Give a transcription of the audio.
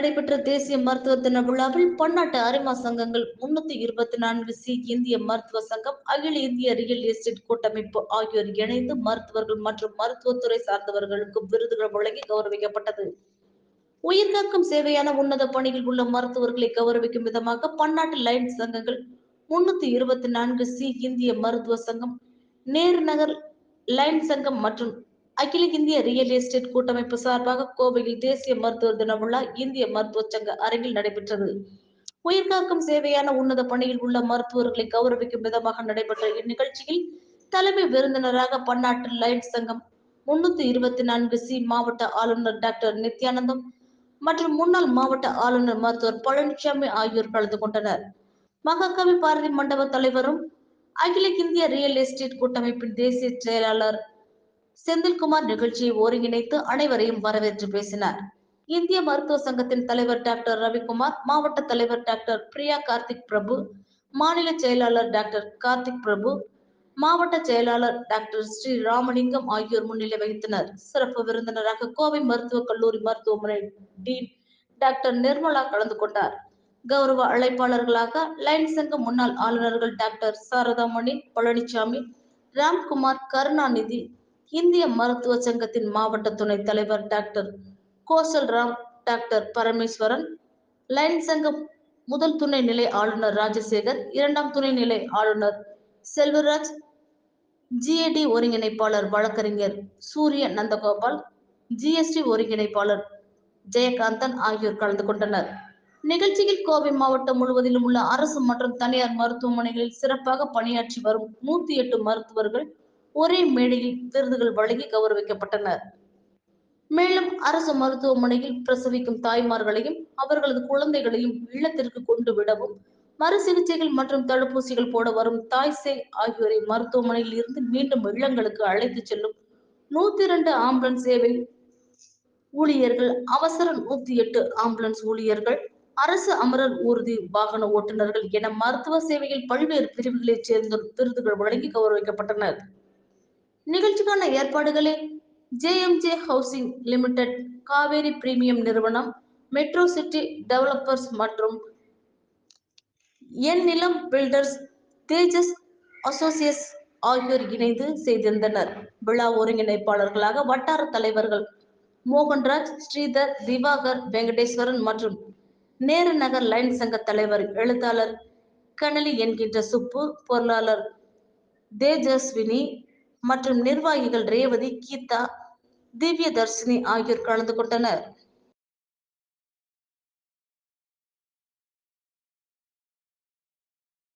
நடைபெற்ற தேசிய மருத்துவ தின விழாவில் பன்னாட்டு அரிமா சங்கங்கள் முன்னூத்தி இருபத்தி நான்கு சி இந்திய மருத்துவ சங்கம் அகில இந்திய ரியல் எஸ்டேட் கூட்டமைப்பு ஆகியோர் இணைந்து மருத்துவர்கள் மற்றும் மருத்துவத்துறை சார்ந்தவர்களுக்கு விருதுகள் வழங்கி கௌரவிக்கப்பட்டது. உயிர்காக்கும் சேவையான உன்னத பணியில் உள்ள மருத்துவர்களை கௌரவிக்கும் விதமாக பன்னாட்டு லைன் சங்கங்கள் முன்னூத்தி இருபத்தி நான்கு சி இந்திய மருத்துவ சங்கம் நேரு நகர் லைன் சங்கம் மற்றும் அகில இந்திய ரியல் எஸ்டேட் கூட்டமைப்பு சார்பாக கோவையில் தேசிய மருத்துவர் தின விழா இந்திய மருத்துவ சங்க அரங்கில் நடைபெற்றது. உயிர்காக்கும் சேவையான உன்னத பணியில் உள்ள மருத்துவர்களை கௌரவிக்கும் விதமாக நடைபெற்ற இந்நிகழ்ச்சியில் தலைமை விருந்தினராக பன்னாட்டு லைன் சங்கம் முன்னூத்தி இருபத்தி நான்கு சி மாவட்ட ஆளுநர் டாக்டர் நித்யானந்தம் மற்றும் முன்னாள் மாவட்ட ஆளுநர் மருத்துவர் பழனிசாமி ஆகியோர் கலந்து கொண்டனர். மகாகவி பாரதி மண்டப தலைவரும் அகில இந்திய ரியல் எஸ்டேட் கூட்டமைப்பின் தேசிய செயலாளர் செந்தில்குமார் நிகழ்ச்சியை ஒருங்கிணைத்து அனைவரையும் வரவேற்று பேசினார். இந்திய மருத்துவ சங்கத்தின் தலைவர் டாக்டர் ரவிக்குமார் மாவட்ட தலைவர் டாக்டர் பிரியா கார்த்திக் பிரபு மாநில செயலாளர் டாக்டர் கார்த்திக் பிரபு மாவட்ட செயலாளர் டாக்டர் ஸ்ரீ ராமலிங்கம் ஆகியோர் முன்னிலை வகித்தனர். சிறப்பு விருந்தினராக கோவை மருத்துவக் கல்லூரி மருத்துவமனை டீன் டாக்டர் நிர்மலா கலந்து கொண்டார். கௌரவ அழைப்பாளர்களாக லைன் சங்க முன்னாள் ஆளுநர்கள் டாக்டர் சாரதாமணி பழனிசாமி ராம்குமார் கருணாநிதி இந்திய மருத்துவ சங்கத்தின் மாவட்ட துணைத் தலைவர் doctor Kosal Ram doctor Parameswaran Lions சங்கம் முதல் துணை நிலை ஆளுநர் ராஜசேகர் இரண்டாம் துணை நிலை ஆளுநர் செல்வராஜ் ஜிஏடி ஒருங்கிணைப்பாளர் வழக்கறிஞர் சூரிய நந்தகோபால் ஜிஎஸ்டி ஒருங்கிணைப்பாளர் ஜெயகாந்தன் ஆகியோர் கலந்து கொண்டனர். நிகழ்ச்சியில் கோவை மாவட்டம் முழுவதிலும் உள்ள அரசு மற்றும் தனியார் மருத்துவமனைகளில் சிறப்பாக பணியாற்றி வரும் நூத்தி எட்டு மருத்துவர்கள் ஒரே மேடையில் விருதுகள் வழங்கி கௌரவிக்கப்பட்டனர். மேலும் அரசு மருத்துவமனையில் பிரசவிக்கும் தாய்மார்களையும் அவர்களது குழந்தைகளையும் இல்லத்திற்கு கொண்டு விடவும் மறு சிகிச்சைகள் மற்றும் தடுப்பூசிகள் போட வரும் தாய் சேய் ஆகியோரை மருத்துவமனையில் இருந்து மீண்டும் இல்லங்களுக்கு அழைத்து செல்லும் நூத்தி இரண்டு ஆம்புலன்ஸ் சேவை ஊழியர்கள் அவசர நூத்தி எட்டு ஆம்புலன்ஸ் ஊழியர்கள் அரசு அமரர் ஊர்தி வாகன ஓட்டுநர்கள் என மருத்துவ சேவையில் பல்வேறு பிரிவுகளைச் சேர்ந்த விருதுகள் வழங்கி கௌரவிக்கப்பட்டனர். நிகழ்ச்சிக்கான ஏற்பாடுகளை JMJ housing limited Kaveri premium நிறுவனம் மெட்ரோ சிட்டி டெவலப்பர்ஸ் மற்றும் என் நிலம் பில்டர்ஸ் தேஜஸ் அசோசியேட்ஸ் ஆகியோர் இணைந்து செய்திருந்தனர். விழா ஒருங்கிணைப்பாளர்களாக வட்டார தலைவர்கள் மோகன்ராஜ் ஸ்ரீதர் திவாகர் வெங்கடேஸ்வரன் மற்றும் நேரு நகர் லைன் சங்க தலைவர் எழுத்தாளர் கனலி என்கின்ற சுப்பு பொருளாளர் தேஜஸ்வினி மற்றும் நிர்வாகிகள் ரேவதி கீதா திவ்ய தர்ஷினி ஆகியோர் கலந்து கொண்டனர்.